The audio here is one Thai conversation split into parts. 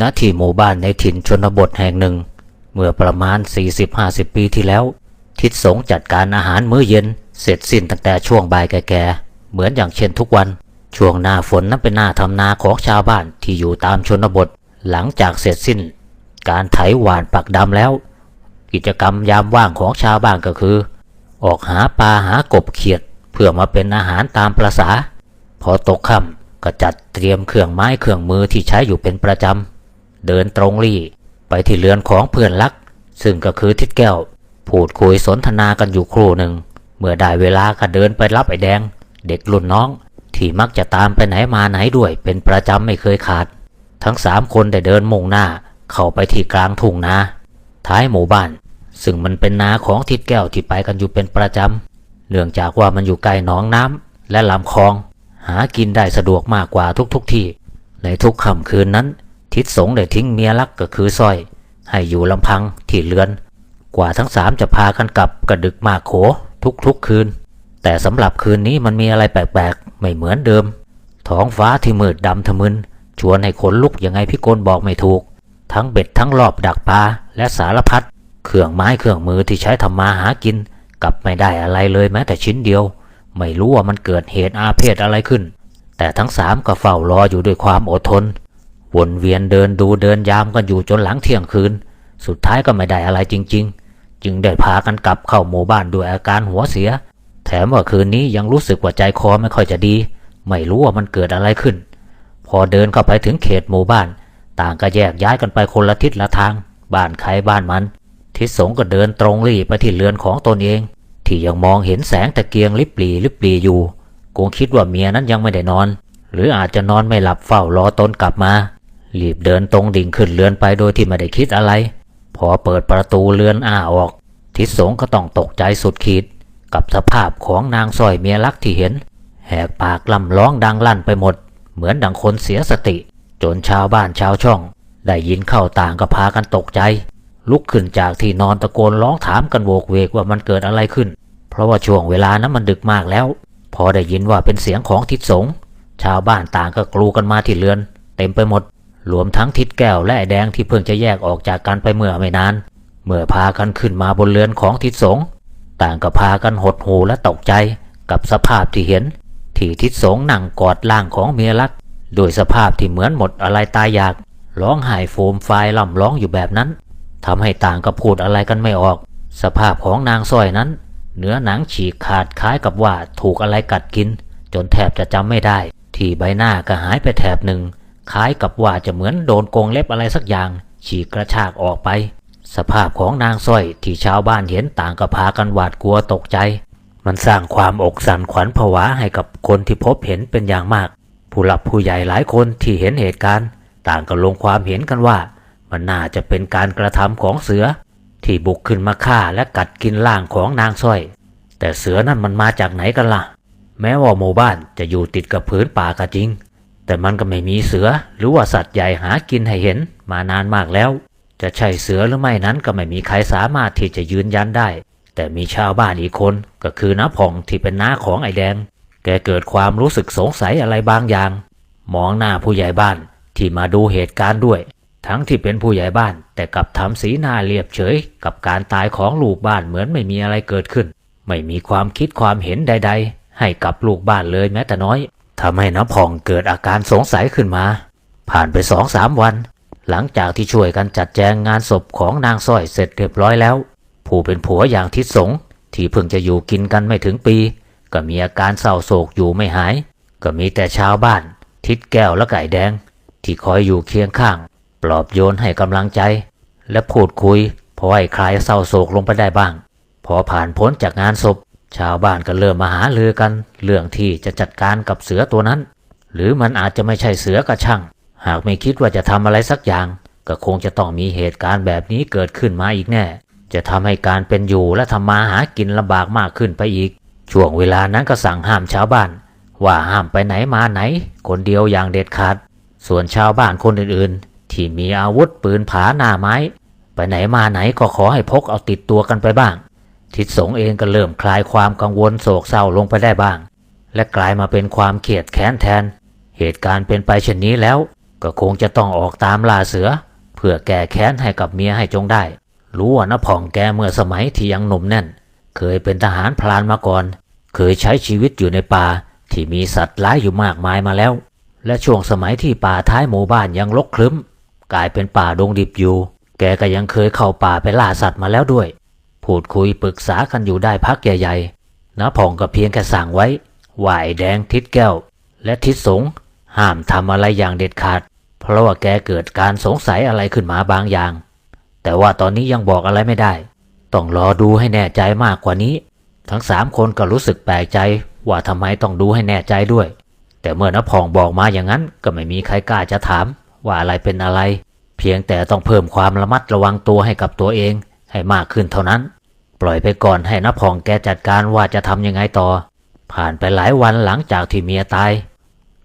ณที่หมู่บ้านในถิ่นชนบทแห่งหนึ่ง เมื่อประมาณ 40-50 ปีที่แล้ว ทิศสงจัดการอาหารมื้อเย็น เสร็จสิ้นตั้งแต่ช่วงบ่ายแก่ๆเหมือนอย่างเช่นทุกวัน ช่วงหน้าฝนนั้นเป็นหน้าทำนาของชาวบ้านที่อยู่ตามชนบท หลังจากเสร็จสิ้น การไถหว่านปักดำแล้ว กิจกรรมยามว่างของชาวบ้านก็คือ ออกหาปลาหากบเขียด เพื่อมาเป็นอาหารตามประษาพอตกค่ำก็จัดเตรียมเครื่องไม้เครื่องมือที่ใช้อยู่เป็นประจำ เดินตรงรี่ ไปที่เรือนของเพื่อนรัก ซึ่งก็คือทิดแก้ว พูดคุยสนทนากันอยู่ครู่หนึ่ง เมื่อได้เวลาก็เดินไปรับไอ้แดง เด็กรุ่นน้อง ที่มักจะตามไปไหนมาไหนด้วย เป็นประจำไม่เคยขาด ทั้งสามคนได้เดินมุ่งหน้า เข้าไปที่กลางทุ่งนาท้ายหมู่บ้าน ซึ่งมันเป็นนาของทิดแก้วที่ไปกันอยู่เป็นประจำเนื่องจากว่ามันอยู่ใกล้หนองน้ำและลำคลอง หากินได้สะดวกมากกว่าทุกๆทที่ ในทุกค่ำคืนนั้น ทิศสงได้ทิ้งเมียรักก็คือสร้อย ให้อยู่ลำพังที่เรือน กว่าทั้งสามจะพากันกลับกระดึกมากโขทุกๆคืน แต่สำหรับคืนนี้มันมีอะไรแปลกๆ ไม่เหมือนเดิม ท้องฟ้าที่มืดดำทะมึน ชวนให้ขนลุกยังไงพี่กลบอกไม่ถูก ทั้งเบ็ดทั้งรอบดักปลาและสารพัดเครื่องไม้เครื่องมือที่ใช้ทำมาหากินกลับไม่ได้อะไรเลยแม้แต่ชิ้นเดียว ไม่รู้ว่ามันเกิดเหตุอาเพศอะไรขึ้น แต่ทั้งสามก็เฝ้ารออยู่ด้วยความอดทน วนเวียนเดินดูเดินยามกันอยู่จนหลังเที่ยงคืน สุดท้ายก็ไม่ได้อะไรจริง ๆ จึงได้พากันกลับเข้าหมู่บ้านด้วยอาการหัวเสีย แถมว่าคืนนี้ยังรู้สึกว่าใจคอไม่ค่อยจะดี ไม่รู้ว่ามันเกิดอะไรขึ้น พอเดินเข้าไปถึงเขตหมู่บ้าน ต่างก็แยกย้ายกันไปคนละทิศละทาง บ้านใครบ้านมัน ทิศสงก็เดินตรงรี่ไปที่เรือนของตนเอง ที่ยังมองเห็นแสงตะเกียงลิบหลีลิบหลีอยู่คงคิดว่าเมียนั้นยังไม่ได้นอน หรืออาจจะนอนไม่หลับเฝ้ารอตนกลับมา รีบเดินตรงดิ่งขึ้นเรือนไปโดยที่ไม่ได้คิดอะไร พอเปิดประตูเรือนอ้าออก ทิศสงก็ต้องตกใจสุดขีด กับสภาพของนางสร้อยเมียรักที่เห็น แหกปากล่ำร้องดังลั่นไปหมด เหมือนดังคนเสียสติ จนชาวบ้านชาวช่อง ได้ยินเข้าต่างก็พากันตกใจ ลุกขึ้นจากที่นอนตะโกนร้องถามกันโวกเวกว่ามันเกิดอะไรขึ้น เพราะว่าช่วงเวลานั้นมันดึกมากแล้ว พอได้ยินว่าเป็นเสียงของทิศสงชาวบ้านต่างก็กลูกันมาที่เรือน เต็มไปหมด รวมทั้งทิศแก้วและไอแดงที่เพิ่งจะแยกออกจากกันไปเมื่อไม่นาน เมื่อพากันขึ้นมาบนเรือนของทิศสง ต่างก็พากันหดหูและตกใจกับสภาพที่เห็น ที่ทิศสงนั่งกอดร่างของเมียรักโดยสภาพที่เหมือนหมดอะไรตายอยาก ร้องไห้โฟมไฟล่ำร้องอยู่แบบนั้นทำให้ต่างก็พูดอะไรกันไม่ออก สภาพของนางสร้อยนั้น เนื้อหนังฉีกขาดคล้ายกับว่าถูกอะไรกัดกิน จนแทบจะจำไม่ได้ ที่ใบหน้าก็หายไปแถบหนึ่ง คล้ายกับว่าจะเหมือนโดนกงเล็บอะไรสักอย่าง ฉีกกระชากออกไป สภาพของนางสร้อยที่ชาวบ้านเห็นต่างก็พากันหวาดกลัวตกใจ มันสร้างความอกสั่นขวัญผวาให้กับคนที่พบเห็นเป็นอย่างมาก ผู้หลับผู้ใหญ่หลายคนที่เห็นเหตุการณ์ ต่างก็ลงความเห็นกันว่า มันน่าจะเป็นการกระทำของเสือ ที่บุกขึ้นมาฆ่าและกัดกินร่างของนางสร้อย แต่เสือนั่นมันมาจากไหนกันล่ะ แม้ว่าหมู่บ้านจะอยู่ติดกับพื้นป่าก็จริง แต่มันก็ไม่มีเสือหรือว่าสัตว์ใหญ่หากินให้เห็นมานานมากแล้ว จะใช่เสือหรือไม่นั้นก็ไม่มีใครสามารถที่จะยืนยันได้ แต่มีชาวบ้านอีกคนก็คือน้าผ่องที่เป็นน้าของไอ้แดง แกเกิดความรู้สึกสงสัยอะไรบางอย่าง มองหน้าผู้ใหญ่บ้านที่มาดูเหตุการณ์ด้วย ทั้งที่เป็นผู้ใหญ่บ้าน แต่กลับทำสีหน้าเรียบเฉย กับการตายของลูกบ้านเหมือนไม่มีอะไรเกิดขึ้น ไม่มีความคิดความเห็นใด ๆ ให้กับลูกบ้านเลยแม้แต่น้อย ทำให้น้าผ่องเกิดอาการสงสัยขึ้นมา ผ่านไปสองสามวัน หลังจากที่ช่วยกันจัดแจงงานศพของนางสร้อยเสร็จเรียบร้อยแล้ว ผู้เป็นผัวอย่างทิศสงที่เพิ่งจะอยู่กินกันไม่ถึงปี ก็มีอาการเศร้าโศกอยู่ไม่หาย ก็มีแต่ชาวบ้าน ทิศแก้วและไก่แดง ที่คอยอยู่เคียงข้าง ปลอบโยนให้กำลังใจ และพูดคุยพอให้คลายเศร้าโศกลงไปได้บ้าง พอผ่านพ้นจากงานศพ ชาวบ้านก็เริ่มมาหาเรือกัน เรื่องที่จะจัดการกับเสือตัวนั้น หรือมันอาจจะไม่ใช่เสือกระช่าง หากไม่คิดว่าจะทำอะไรสักอย่าง ก็คงจะต้องมีเหตุการณ์แบบนี้เกิดขึ้นมาอีกแน่ จะทำให้การเป็นอยู่และทำมาหากินลำบากมากขึ้นไปอีก ช่วงเวลานั้นก็สั่งห้ามชาวบ้าน ว่าห้ามไปไหนมาไหน คนเดียวอย่างเด็ดขาด ส่วนชาวบ้านคนอื่นๆ ที่มีอาวุธปืนผาหน้าไม้ ไปไหนมาไหนก็ขอให้พกเอาติดตัวกันไปบ้าง ทิศสงเองก็เริ่มคลายความกังวลโศกเศร้าลงไปได้บ้าง และกลายมาเป็นความเขียดแค้นแทน เหตุการณ์เป็นไปเช่นนี้แล้ว ก็คงจะต้องออกตามล่าเสือ เพื่อแก้แค้นให้กับเมียให้จงได้ รู้ว่าน้าผ่องแกเมื่อสมัยที่ยังหนุ่มแน่น เคยเป็นทหารพลานมาก่อน เคยใช้ชีวิตอยู่ในป่าที่มีสัตว์ร้ายอยู่มากมายมาแล้ว และช่วงสมัยที่ป่าท้ายหมู่บ้านยังรกครึ้ม กลายเป็นป่าดงดิบอยู่ แกก็ยังเคยเข้าป่าไปล่าสัตว์มาแล้วด้วย พูดคุยปรึกษากันอยู่ได้พักใหญ่ๆน้าผ่องก็เพียงแค่สั่งไว้วาไอ้แดงทิศแก้ว และทิศสงห้ามทำอะไรอย่างเด็ดขาด เพราะว่าแกเกิดการสงสัยอะไรขึ้นมาบางอย่าง แต่ว่าตอนนี้ยังบอกอะไรไม่ได้ ต้องรอดูให้แน่ใจมากกว่านี้ ทั้งสามคนก็รู้สึกแปลกใจ ว่าทำไมต้องดูให้แน่ใจด้วย แต่เมื่อน้าผ่องบอกมาอย่างนั้นก็ไม่มีใครกล้าจะถาม ว่าอะไรเป็นอะไร เพียงแต่ต้องเพิ่มความระมัดระวังตัวให้กับตัวเองให้มากขึ้นเท่านั้น ปล่อยไปก่อนให้น้าผ่องแกจัดการว่าจะทำยังไงต่อ ผ่านไปหลายวันหลังจากที่เมียตาย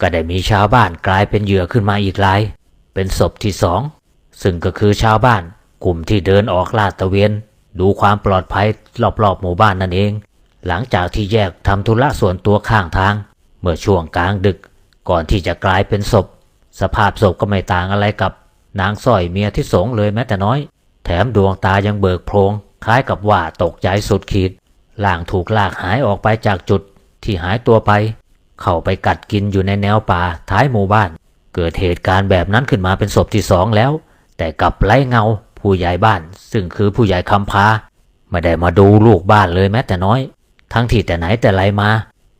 ก็ได้มีชาวบ้านกลายเป็นเหยื่อขึ้นมาอีกราย เป็นศพที่สอง ซึ่งก็คือชาวบ้านกลุ่มที่เดินออกลาดตระเวน ดูความปลอดภัยรอบๆหมู่บ้านนั่นเอง หลังจากที่แยกทำธุระส่วนตัวข้างทาง เมื่อช่วงกลางดึก ก่อนที่จะกลายเป็นศพ สภาพศพก็ไม่ต่างอะไรกับ นางสร้อยเมียที่สงเลยแม้แต่น้อย แถมดวงตายังเบิกโพลง คล้ายกับว่าตกใจสุดขีดล่างถูกลากหายออกไปจากจุดที่หายตัวไป เข้าไปกัดกินอยู่ในแนวป่าท้ายหมู่บ้าน เกิดเหตุการณ์แบบนั้นขึ้นมาเป็นศพที่สองแล้ว แต่กลับไร้เงา ผู้ใหญ่บ้าน ซึ่งคือผู้ใหญ่คำพาไม่ได้มาดูลูกบ้านเลยแม้แต่น้อย ทั้งที่แต่ไหนแต่ไรมา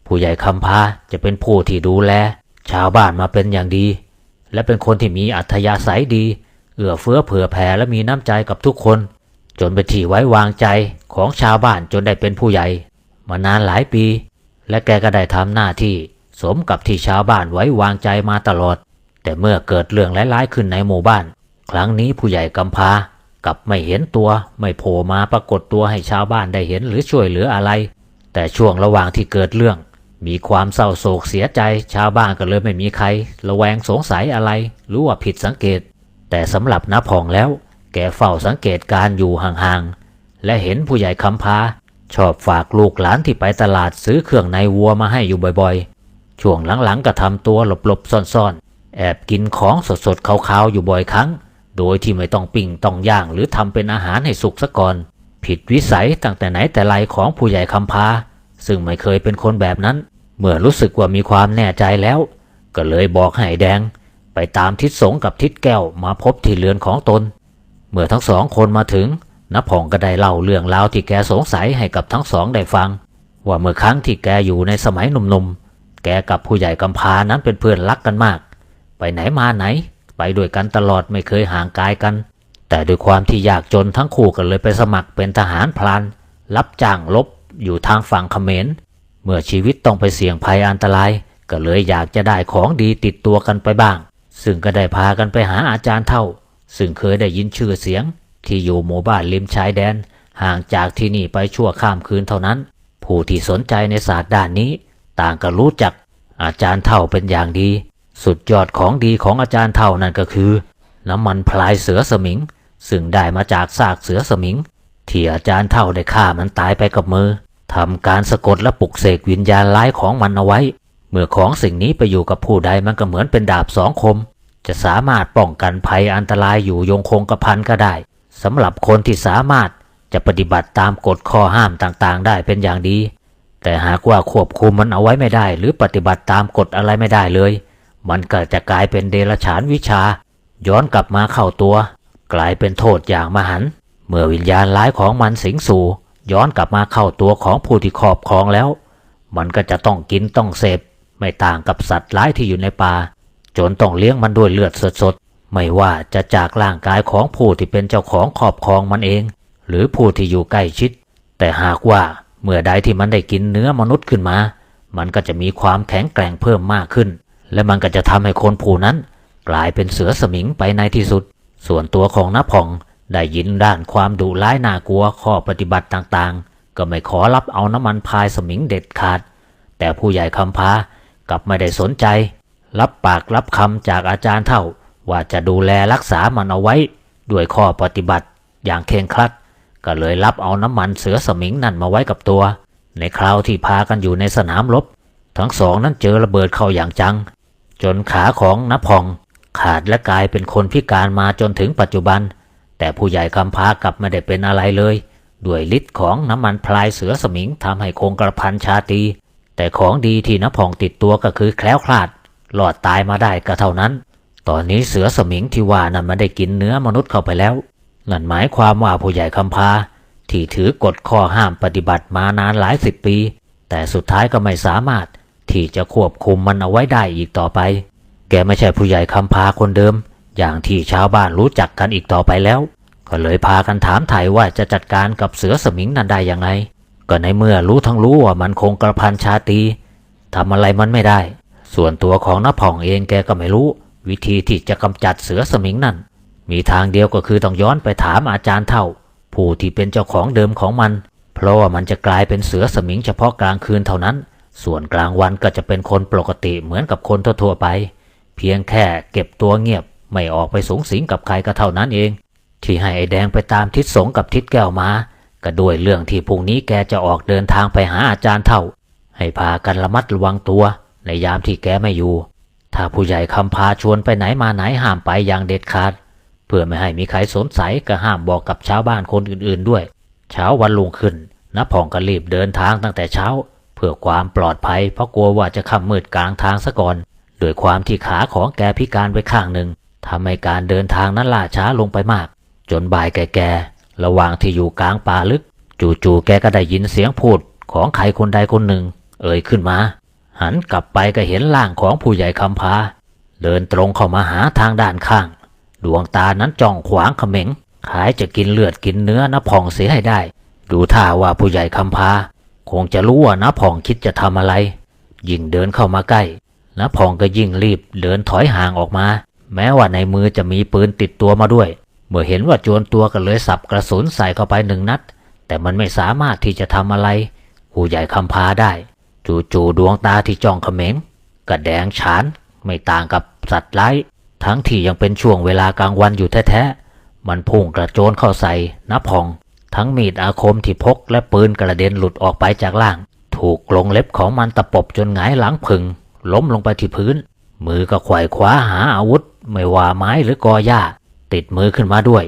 ผู้ใหญ่คำพาจะเป็นผู้ที่ดูแล ชาวบ้านมาเป็นอย่างดี และเป็นคนที่มีอัธยาศัยดี เอื้อเฟื้อเผื่อแผ่และมีน้ำใจกับทุกคน จนเป็นที่ไว้วางใจของชาวบ้านจนได้เป็นผู้ใหญ่ มานานหลายปี และแกก็ได้ทำหน้าที่สมกับที่ชาวบ้านไว้วางใจมาตลอด แต่เมื่อเกิดเรื่องร้ายๆขึ้นในหมู่บ้าน ครั้งนี้ผู้ใหญ่กำพากับไม่เห็นตัวไม่โผล่มาปรากฏตัวให้ชาวบ้านได้เห็นหรือช่วยเหลืออะไร แต่ช่วงระหว่างที่เกิดเรื่อง มีความเศร้าโศกเสียใจ ชาวบ้านก็เลยไม่มีใคร ระแวงสงสัยอะไร หรือว่าผิดสังเกต แต่สำหรับน้าผ่องแล้ว แกเฝ้าสังเกตการอยู่ห่างๆ และเห็นผู้ใหญ่คำพาชอบฝากลูกหลานที่ไปตลาดซื้อเครื่องในวัวมาให้อยู่บ่อยๆ ช่วงหลังๆก็ทำตัวหลบๆ ซ่อนๆ แอบกินของสดๆขาวๆอยู่บ่อยครั้ง โดยที่ไม่ต้องปิ้งต้องย่างหรือทำเป็นอาหารให้สุกซะก่อน ผิดวิสัยตั้งแต่ไหนแต่ไรของผู้ใหญ่คำพา ซึ่งไม่เคยเป็นคนแบบนั้น เมื่อรู้สึกว่ามีความแน่ใจแล้ว ก็เลยบอกให้แดง ไปตามทิศสงกับทิศแก้วมาพบที่เรือนของตน เมื่อทั้งสองคนมาถึงนผ่องก็ได้เล่าเรื่องราวที่แกสงสัยให้กับทั้งสองได้ฟัง ว่าเมื่อครั้งที่แกอยู่ในสมัยหนุ่มๆ แกกับผู้ใหญ่กำพานั้นเป็นเพื่อนรักกันมาก ไปไหนมาไหน ไปด้วยกันตลอดไม่เคยห่างกายกัน แต่ด้วยความที่ยากจนทั้งคู่กันเลยไปสมัครเป็นทหารพลาน รับจ้างลบอยู่ทางฝั่งเขมร เมื่อชีวิตต้องไปเสี่ยงภัยอันตราย ก็เลยอยากจะได้ของดีติดตัวกันไปบ้าง ซึ่งก็ได้พากันไปหาอาจารย์เท่า ซึ่งเคยได้ยินชื่อเสียง ที่อยู่หมู่บ้านริมชายแดน ห่างจากที่นี่ไปชั่วข้ามคืนเท่านั้น ผู้ที่สนใจในศาสตร์ด้านนี้ ต่างก็รู้จักอาจารย์เท่าเป็นอย่างดี สุดยอดของดีของอาจารย์เท่านั่นก็คือ น้ำมันพลายเสือสมิง ซึ่งได้มาจากซากเสือสมิง ที่อาจารย์เท่าได้ฆ่ามันตายไปกับมือทำการสะกดและปลุกเสกวิญญาณร้ายของมันเอาไว้ เมื่อของสิ่งนี้ไปอยู่กับผู้ใดมันก็เหมือนเป็นดาบสองคม จะสามารถป้องกันภัยอันตรายอยู่ยงคงกระพันก็ได้สำหรับคนที่สามารถจะปฏิบัติตามกฎข้อห้ามต่างๆ ได้เป็นอย่างดี แต่หากว่าควบคุมมันเอาไว้ไม่ได้ หรือปฏิบัติตามกฎอะไรไม่ได้เลย มันก็จะกลายเป็นเดรัจฉานวิชา ย้อนกลับมาเข้าตัว กลายเป็นโทษอย่างมหัน เมื่อวิญญาณร้ายของมันสิงสู่ย้อนกลับมาเข้าตัวของผู้ที่ครอบครองแล้ว มันก็จะต้องกินต้องเสพไม่ต่างกับสัตว์ร้ายที่อยู่ในป่า จนต้องเลี้ยงมันด้วยเลือดสดๆ ไม่ว่าจะจากร่างกายของผู้ที่เป็นเจ้าของครอบครองมันเอง หรือผู้ที่อยู่ใกล้ชิด แต่หากว่าเมื่อใดที่มันได้กินเนื้อมนุษย์ขึ้นมา มันก็จะมีความแข็งแกร่งเพิ่มมากขึ้น และมันก็จะทำให้คนผู้นั้น กลายเป็นเสือสมิงไปในที่สุด ส่วนตัวของน้าพองได้ยินด้านความดุร้ายน่ากลัวข้อปฏิบัติต่างๆ ก็ไม่ขอรับเอาน้ำมันพายสมิงเด็ดขาด แต่ผู้ใหญ่คำพากลับไม่ได้สนใจ รับปากรับคำจากอาจารย์เท่า ว่าจะดูแลรักษามันเอาไว้ ด้วยข้อปฏิบัติอย่างเคร่งครัด ก็เลยรับเอาน้ำมันเสือสมิงนั่นมาไว้กับตัว ในคราวที่พากันอยู่ในสนามรบ ทั้งสองนั้นเจอระเบิดเข้าอย่างจัง จนขาของนพองขาดและกลายเป็นคนพิการมาจนถึงปัจจุบัน แต่ผู้ใหญ่คำพากลับไม่ได้เป็นอะไรเลย ด้วยฤทธิ์ของน้ำมันพลายเสือสมิงทำให้คงกระพันชาตี แต่ของดีที่นผ่องติดตัวก็คือแคล้วคลาด หลอดตายมาได้ก็เท่านั้น ตอนนี้เสือสมิงที่ว่านั้นมันได้กินเนื้อมนุษย์เข้าไปแล้ว นั่นหมายความว่าผู้ใหญ่คำพา ที่ถือกฎข้อห้ามปฏิบัติมานานหลายสิบปี แต่สุดท้ายก็ไม่สามารถที่จะควบคุมมันเอาไว้ได้อีกต่อไป แกไม่ใช่ผู้ใหญ่คำพาคนเดิม อย่างที่ชาวบ้านรู้จักกันอีกต่อไปแล้ว ก็เลยพากันถามไถ่ว่าจะจัดการกับเสือสมิงนั้นได้ยังไงก็ในเมื่อรู้ทั้งรู้ว่ามันคงกระพันชาตีทำอะไรมันไม่ได้ ส่วนตัวของน้าผ่องเองแกก็ไม่รู้ วิธีที่จะกำจัดเสือสมิงนั่น มีทางเดียวก็คือต้องย้อนไปถามอาจารย์เท่า ผู้ที่เป็นเจ้าของเดิมของมัน เพราะว่ามันจะกลายเป็นเสือสมิงเฉพาะกลางคืนเท่านั้น ส่วนกลางวันก็จะเป็นคนปกติเหมือนกับคนทั่วๆไป เพียงแค่เก็บตัวเงียบ ไม่ออกไปสูงสิงกับใครก็เท่านั้นเอง ที่ให้ไอ้แดงไปตามทิศสงกับทิศแก้วมาก็ด้วยเรื่องที่พรุ่งนี้แกจะออกเดินทางไปหาอาจารย์เท่า ให้พากันระมัดระวังตัว ในยามที่แกไม่อยู่ ถ้าผู้ใหญ่คำพาชวนไปไหนมาไหนห้ามไปอย่างเด็ดขาด เพื่อไม่ให้มีใครสงสัยก็ห้ามบอกกับชาวบ้านคนอื่นๆด้วย เช้าวันลุงขึ้นน้าผ่องก็รีบเดินทางตั้งแต่เช้า เพื่อความปลอดภัยเพราะกลัวว่าจะค่ำมืดกลางทางซะก่อนด้วยความที่ขาของแกพิการไว้ข้างหนึ่งทำให้การเดินทางนั้นล่าช้าลงไปมาก จนบ่ายแก่ๆระหว่างที่อยู่กลางป่าลึก จู่ๆแกก็ได้ยินเสียงพูดของใครคนใดคนหนึ่ง เอ่ยขึ้นมา หันกลับไปก็เห็นร่างของผู้ใหญ่คำพา เดินตรงเข้ามาหาทางด้านข้าง ดวงตานั้นจ้องขวางเขม็งขายจะกินเลือดกินเนื้อน้าผ่องเสียให้ได้ ดูท่าว่าผู้ใหญ่คำพา คงจะรู้ว่าน้าผ่องคิดจะทำอะไร ยิ่งเดินเข้ามาใกล้น้าผ่องก็ยิ่งรีบเดินถอยห่างออกมา แม้ว่าในมือจะมีปืนติดตัวมาด้วย เมื่อเห็นว่าโจรตัวก็เลยสับกระสุนใส่เข้าไปหนึ่งนัด แต่มันไม่สามารถที่จะทำอะไร ผู้ใหญ่คำพาได้ จู่ๆดวงตาที่จ้องเขม็งก็แดงฉานไม่ต่างกับสัตว์ร้ายทั้งที่ยังเป็นช่วงเวลากลางวันอยู่แท้ๆ มันพุ่งกระโจนเข้าใส่น้าพอง ทั้งมีดอาคมที่พกและปืนกระเด็นหลุดออกไปจากล่าง ถูกกรงเล็บของมันตะปบจนหงายหลังพึง ล้มลงไปที่พื้น มือก็ไขว่คว้าหาอาวุธ ไม่ว่าไม้หรือกอหญ้า ติดมือขึ้นมาด้วย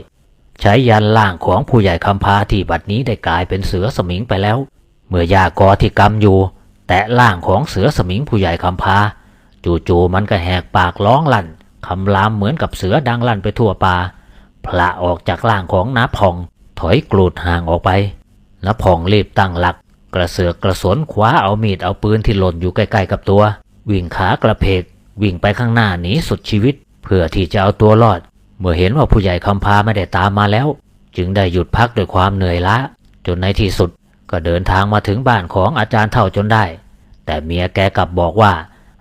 ใช้ยันล่างของผู้ใหญ่คำพาที่บัดนี้ได้กลายเป็นเสือสมิงไปแล้ว เมื่อยากอที่กำอยู่ะล่างของเสือสมิงผู้ใหญ่คำพา จู่ๆมันก็แหกปากร้องลั่นคำรามเหมือนกับเสือดังลั่นไปทั่วป่าพละออกจากล่างของน้าพอง ถอยกรูดห่างออกไปน้าพองรีบตั้งหลัก กระเสือกกระสนคว้าเอามีดเอาปืนที่หล่นอยู่ใกล้ๆกับตัว วิ่งขากระเพก วิ่งไปข้างหน้าหนีสุดชีวิต เพื่อที่จะเอาตัวรอด เมื่อเห็นว่าผู้ใหญ่คำพาไม่ได้ตามมาแล้ว จึงได้หยุดพักด้วยความเหนื่อยล้าจนในที่สุดก็เดินทางมาถึงบ้านของอาจารย์เท่าจนได้ แต่เมียแกกลับบอกว่า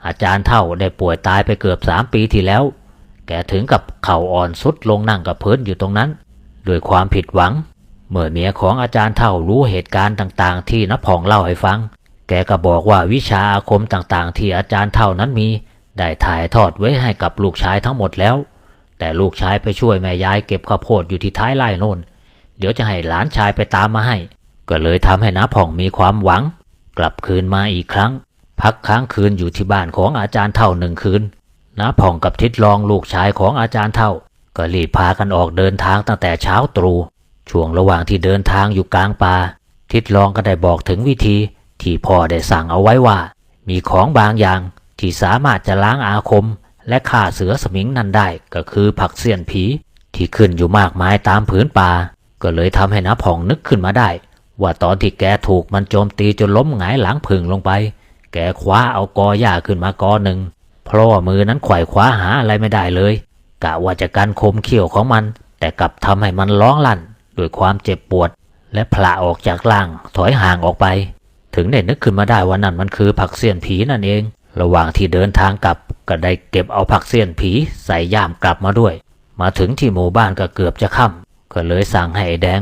อาจารย์เท่าได้ป่วยตายไปเกือบสามปีที่แล้ว แกถึงกับเข่าอ่อนสุดลงนั่งกับพื้นอยู่ตรงนั้นด้วยความผิดหวัง เมื่อเมียของอาจารย์เท่ารู้เหตุการณ์ต่างๆ ที่นผ่องเล่าให้ฟัง แกก็บอกว่าวิชาอาคมต่างๆ ที่อาจารย์เท่านั้นมี ได้ถ่ายทอดไว้ให้กับลูกชายทั้งหมดแล้ว แต่ลูกชายไปช่วยแม่ยายเก็บข้าวโพดอยู่ที่ท้ายไร่โน่นเดี๋ยวจะให้หลานชายไปตามมาให้ ก็เลยทำให้น้าผ่องมีความหวัง กลับคืนมาอีกครั้ง พักค้างคืนอยู่ที่บ้านของอาจารย์เท่าหนึ่งคืนน้าผ่องกับทิดรองลูกชายของอาจารย์เท่า ก็รีบพากันออกเดินทางตั้งแต่เช้าตรู่ช่วงระหว่างที่เดินทางอยู่กลางป่าทิดรองก็ได้บอกถึงวิธีที่พ่อได้สั่งเอาไว้ว่า มีของบางอย่างที่สามารถจะล้างอาคม และฆ่าเสือสมิงนั่นได้ก็คือผักเสี้ยนผี ที่ขึ้นอยู่มากมายตามผืนป่า ก็เลยทำให้น้าผ่องนึกขึ้นมาได้ ว่าตอนที่แกถูกมันโจมตีจนล้มหงายหลังพึ่งลงไป แกคว้าเอากอหญ้าขึ้นมากอหนึ่งเพราะว่ามือนั้นไขว่คว้าหาอะไรไม่ได้เลย กะว่าจะกันคมเขี้ยวของมัน แต่กลับทำให้มันร้องลั่นด้วยความเจ็บปวด และพละออกจากล่างถอยห่างออกไป ถึงได้นึกขึ้นมาได้ว่านั่นมันคือผักเสี้ยนผีนั่นเอง ระหว่างที่เดินทางกลับก็ได้เก็บเอาผักเสี้ยนผีใส่ย่ามกลับมาด้วย มาถึงที่หมู่บ้านก็เกือบจะค่ำก็เลยสั่งให้ไอ้แดง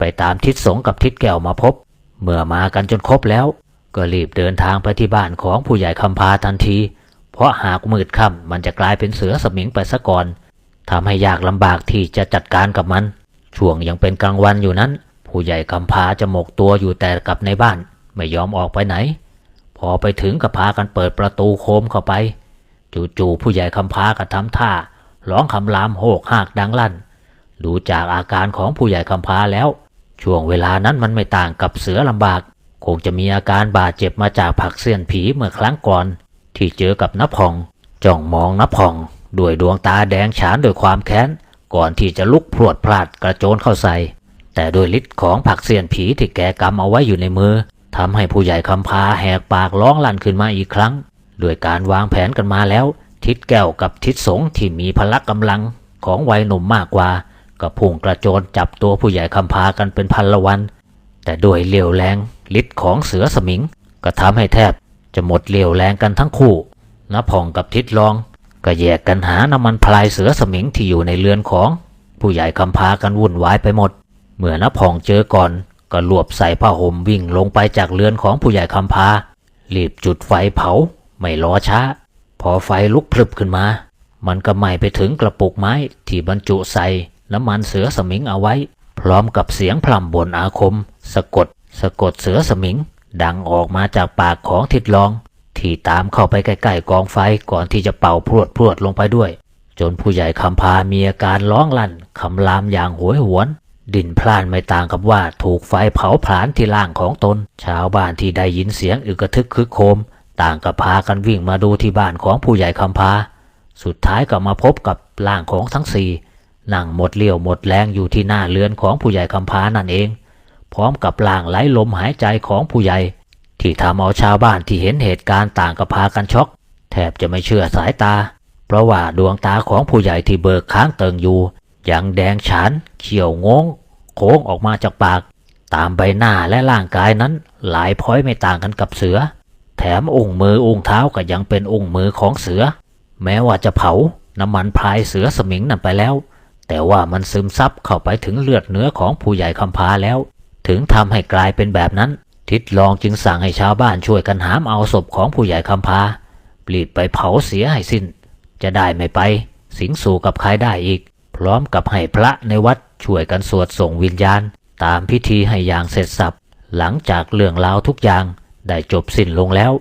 ไปตามทิศสงกับทิศแก้วมาพบ เมื่อมากันจนครบแล้ว ก็รีบเดินทางไปที่บ้านของผู้ใหญ่คำพาทันที เพราะหากมืดค่ำมันจะกลายเป็นเสือสมิงไปซะก่อนทำให้ยากลำบากที่จะจัดการกับมัน ช่วงยังเป็นกลางวันอยู่นั้น ผู้ใหญ่คำพาจะหมกตัวอยู่แต่กับในบ้าน ไม่ยอมออกไปไหน พอไปถึงก็พากันเปิดประตูโคมเข้าไป จู่ๆผู้ใหญ่คำพาก็ทำท่าร้องคำรามโหกหากดังลั่น ดูจากอาการของผู้ใหญ่คำพาแล้ว ช่วงเวลานั้นมันไม่ต่างกับเสือลำบาก คงจะมีอาการบาดเจ็บมาจากผักเสี้ยนผีเมื่อครั้งก่อน ที่เจอกับนับพองจ้องมองนับพองด้วยดวงตาแดงฉานด้วยความแค้น ก่อนที่จะลุกพรวดพลาดกระโจนเข้าใส่ แต่โดวยฤทธิ์ของผักเสี้ยนผีที่แกกำเอาไว้อยู่ในมือทำให้ผู้ใหญ่คำพาแหกปากร้องลั่นขึ้นมาอีกครั้งด้วยการวางแผนกันมาแล้ว ทิศแก้วกับทิศสงที่มีพละกำลังของวัยหนุ่มมากกว่า ก็พุ่งกระโจนจับตัวผู้ใหญ่คำพากันเป็นพันละวัน แต่ด้วยเลี้ยวแรงฤทธิ์ของเสือสมิง ก็ทำให้แทบจะหมดเลี้ยวแรงกันทั้งคู่นพองกับทิศรอง ก็แยกกันหาน้ำมันพลายเสือสมิงที่อยู่ในเรือนของ ผู้ใหญ่คำพากันวุ่นวายไปหมด เมื่อนพองเจอก่อนก็รวบใส่ผ้าห่มวิ่งลงไปจากเรือนของผู้ใหญ่คำพารีบจุดไฟเผา ไม่รอช้า พอไฟลุกพรึบขึ้นมา มันก็ไหม้ไปถึงกระปุกไม้ที่บรรจุใส่ น้ำมันเสือสมิงเอาไว้ พร้อมกับเสียงพร่ำบ่นอาคม สะกด สะกดเสือสมิง ดังออกมาจากปากของทิดลอง ที่ตามเข้าไปใกล้ๆกองไฟก่อนที่จะเป่าพรวดพรวดลงไปด้วย จนผู้ใหญ่คำพามีอาการร้องลั่นคำรามอย่างโหยหวน ดินพล่านไม่ต่างกับว่าถูกไฟเผาผลาญที่ล่างของตน ชาวบ้านที่ได้ยินเสียงอึกระทึกคึกโคม ต่างก็พากันวิ่งมาดูที่บ้านของผู้ใหญ่คำพา สุดท้ายก็มาพบกับร่างของทั้งสี่ นั่งหมดเลี้ยวหมดแรงอยู่ที่หน้าเรือนของผู้ใหญ่คำพานั่นเอง พร้อมกับร่างไหลลมหายใจของผู้ใหญ่ ที่ทำเอาชาวบ้านที่เห็นเหตุการณ์ต่างก็พากันช็อก แทบจะไม่เชื่อสายตา เพราะว่าดวงตาของผู้ใหญ่ที่เบิกค้างเติงอยู่ยังแดงฉานเขียวงงโค้งออกมาจากปาก ตามใบหน้าและร่างกายนั้น หลายพ้อยไม่ต่างกันกับเสือ แถมองค์มือองค์เท้าก็ยังเป็นองค์มือของเสือ แม้ว่าจะเผาน้ำมันพรายเสือสมิงนั่นไปแล้ว แต่ว่ามันซึมซับเข้าไปถึงเลือดเนื้อของผู้ใหญ่คำพาแล้ว ถึงทำให้กลายเป็นแบบนั้น ทิดลองจึงสั่งให้ชาวบ้านช่วยกันหามเอาศพของผู้ใหญ่คำพาปลีดไปเผาเสียให้สิ้น จะได้ไม่ไป สิงสู่กับใครได้อีก พร้อมกับให้พระในวัดช่วยกันสวดส่งวิญญาณ ตามพิธีให้อย่างเสร็จสับหลังจากเรื่องราวทุกอย่างได้จบสิ้นลงแล้ว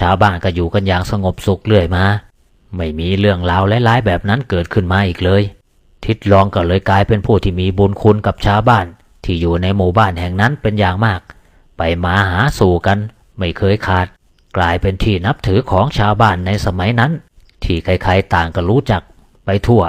ชาวบ้านก็อยู่กันอย่างสงบสุขเรื่อยมา ไม่มีเรื่องราวร้ายๆแบบนั้นเกิดขึ้นมาอีกเลย ทิดลองก็เลยกลายเป็นผู้ที่มีบุญคุณกับชาวบ้าน ที่อยู่ในหมู่บ้านแห่งนั้นเป็นอย่างมาก ไปมาหาสู่กันไม่เคยขาด กลายเป็นที่นับถือของชาวบ้านในสมัยนั้น ที่ใครๆต่างก็รู้จักไปทั่ว